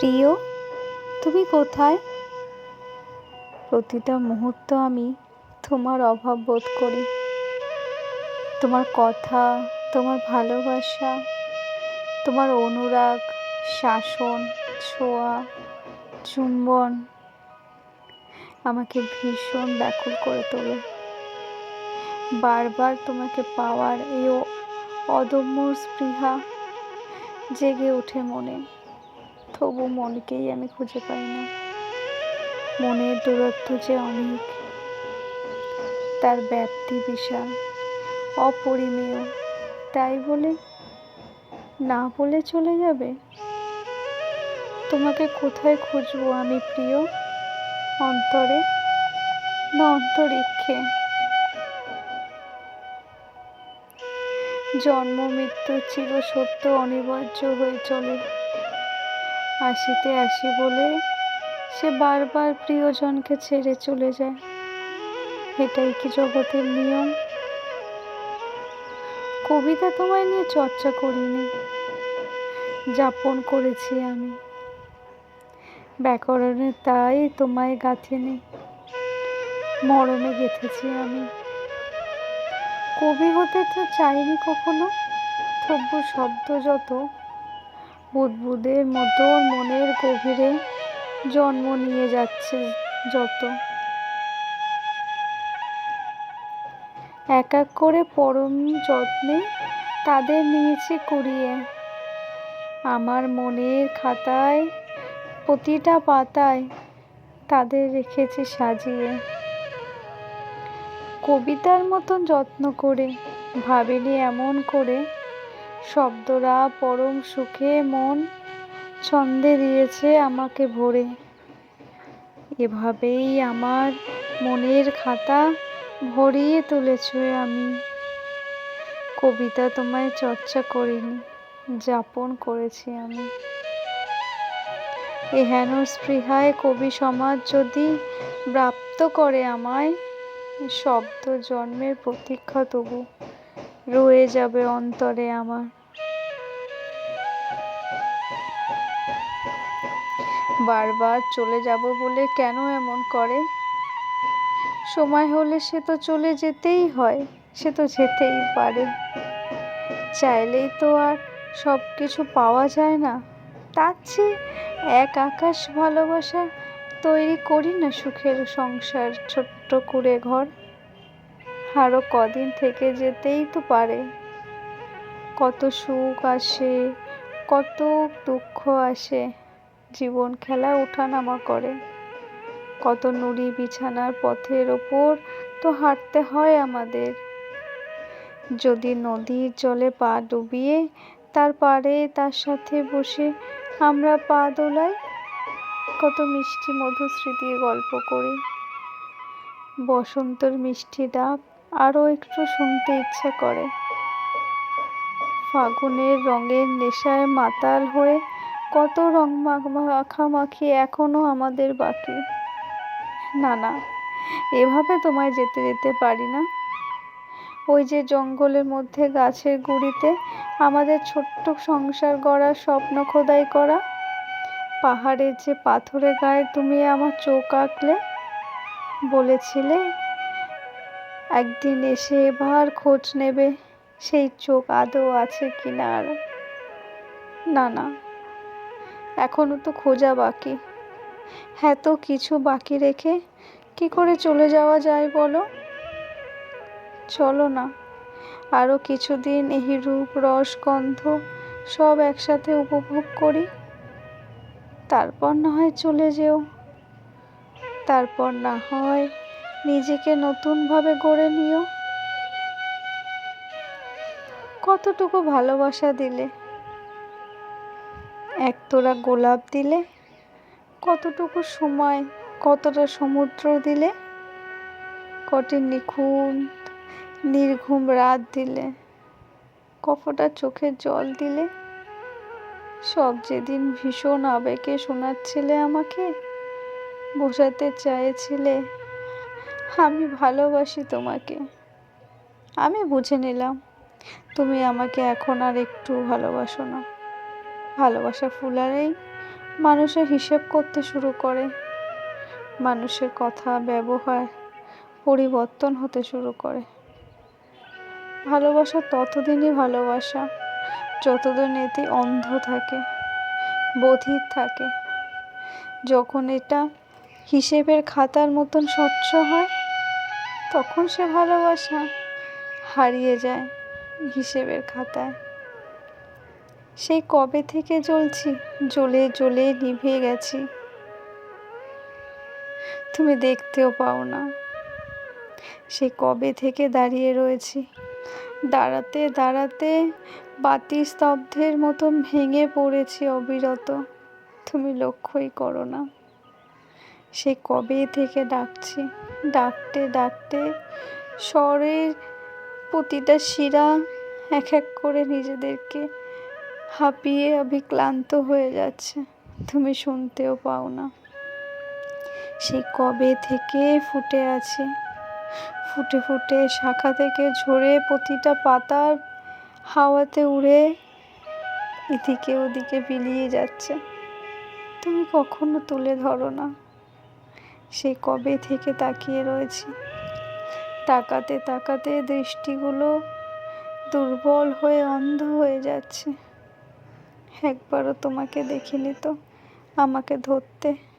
প্রিয়, তুমি কোথায়? প্রতিটা মুহূর্ত আমি তোমার অভাব বোধ করি। তোমার কথা, তোমার ভালোবাসা, তোমার অনুরাগ, শাসন, ছোঁয়া, চুম্বন আমাকে ভীষণ ব্যাকুল করে তোলে। বারবার তোমাকে পাওয়ার এই অদম্য স্পৃহা জেগে ওঠে মনে। তবু মনকেই আমি খুঁজে পাই না। মনের দূরত্ব যে অনেক, তার ব্যাপ্তি বিশাল, অপরিমেয়। তাই বলে, না বলে চলে যাবে? তোমাকে কোথায় খুঁজবো আমি প্রিয়? অন্তরে? না অন্তরিক্ষে? জন্ম, মৃত্যু চির সত্য অনিবার্য হয়ে চলে। আসিতে আসি বলে সে বারবার প্রিয়জনকে ছেড়ে চলে যায়। এটাই কি জগতের নিয়ম? কবিতা তোমায় নিয়ে চর্চা করিনি। যাপন করেছি আমি। ব্যাকরণে তাই তোমায় গাঁথিনি মরণে গেঁথেছি আমি। কবি হতে তো চাইনি কখনো। তবু শব্দ যত বুদবুদের মতো মনের গভীরে জন্ম নিয়ে যাচ্ছে যত। এক এক করে পরম যত্নে তাদের নিয়েছে কুড়িয়ে। আমার মনের খাতায় প্রতিটা পাতায় তাদের রেখেছি সাজিয়ে। কবিতার মতন যত্ন করে ভাবিনি এমন করে শব্দরা পরম সুখে মন ছন্দে দিয়েছে আমাকে ভরে। এভাবেই আমার মনের খাতা ভরিয়ে তুলেছ আমি। কবিতা তোমায় চর্চা করিনি, যাপন করেছি আমি। এহেন স্পৃহায় কবি সমাজ যদি প্রাপ্ত করে আমায়, শব্দ জন্মের প্রতীক্ষা তবু রয়ে যাবে অন্তরে আমার। বারবার চলে যাব বলে কেন এমন করে? সময় হলে সে তো চলে যেতেই হয়, সে তো যেতেই পারে। চাইলেই তো আর সব কিছু পাওয়া যায় না। তার চেয়ে এক আকাশ ভালোবাসা তৈরি করি না সুখের সংসার, ছোট্ট করে ঘর। আরও কদিন থেকে যেতেই তো পারে। কত সুখ আসে, কত দুঃখ আসে, জীবন খেলা ওঠানামা করে। কত নুড়ি বিছানার পথের ওপর তো হাঁটতে হয় আমাদের। যদি নদীর জলে পা ডুবিয়ে তার পাড়ে তার সাথে বসে আমরা পা দোলাই, কত মিষ্টি মধু স্মৃতির গল্প করি। বসন্তর মিষ্টি ডাক আরও একটু শুনতে ইচ্ছা করে। ফাগুনের রঙের নেশায় মাতাল হয়ে কত রং মাখামাখি এখনও আমাদের বাকি। না না এভাবে তোমায় যেতে যেতে পারি না। ওই যে জঙ্গলের মধ্যে গাছের গুড়িতে আমাদের ছোট্ট সংসার গড়ার স্বপ্ন খোদাই করা। পাহাড়ের যে পাথরের গায়ে তুমি আমার চোখ আঁকলে, বলেছিলে একদিন এসে এবার খোঁজ নেবে সেই চোখ আদৌ আছে কি না আর। না না এখনও তো খোঁজা বাকি। হ্যাঁ তো কিছু বাকি রেখে কি করে চলে যাওয়া যায় বলো? চলো না আরও কিছুদিন এই রূপ, রস, গন্ধ সব একসাথে উপভোগ করি। তারপর না হয় চলে যেও। তারপর না হয় নিজেকে নতুনভাবে গড়ে নিও। কতটুকু ভালোবাসা দিলে? এক তোরা গোলাপ দিলে? কতটুকু সময়, কতটা সমুদ্র দিলে? কটি নিখুঁত, নির্ঘুম রাত দিলে? কফটা চোখের জল দিলে? সব যেদিন ভীষণ আবেগে শোনাচ্ছিলে আমাকে, বোঝাতে চাইছিলে আমি ভালোবাসি তোমাকে। আমি বুঝে নিলাম, তুমি আমাকে এখন আর একটু ভালোবাসো না। ভালোবাসা ফুলারেই মানুষের হিসেব করতে শুরু করে। মানুষের কথা, ব্যবহার, পরিবর্তন হতে শুরু করে। ভালোবাসা ততদিনই ভালোবাসা, যতদিন এতে অন্ধ থাকে বধির থাকে। যখন এটা হিসেবের খাতার মতন স্বচ্ছ হয় তখন সে ভালোবাসা হারিয়ে যায় হিসেবের খাতায়। সেই কবে থেকে জ্বলছি? জ্বলে জ্বলে নিভে গেছি। তুমি দেখতেও পাও না। সে কবে থেকে দাঁড়িয়ে রয়েছি? দাঁড়াতে দাঁড়াতে বাতি স্তব্ধের মতো ভেঙে পড়েছি অবিরত। তুমি লক্ষ্যই করো না। সে কবে থেকে ডাকছি? ডাকতে ডাকতে স্বরের প্রতিটা শিরা এক এক করে নিজেদেরকে হাঁপিয়ে অভিক্লান্ত হয়ে যাচ্ছে। তুমি শুনতেও পাও না। সেই কবে থেকে ফুটে আছে? ফুটে ফুটে শাখা থেকে ঝরে প্রতিটা পাতার হাওয়াতে উড়ে এদিকে ওদিকে বিলিয়ে যাচ্ছে। তুমি কখনো তুলে ধরো না। সেই কবে থেকে তাকিয়ে রয়েছি? তাকাতে তাকাতে দৃষ্টিগুলো দুর্বল হয়ে অন্ধ হয়ে যাচ্ছে। একবারও তোমাকে দেখিনি তো, আমাকে ধরতে।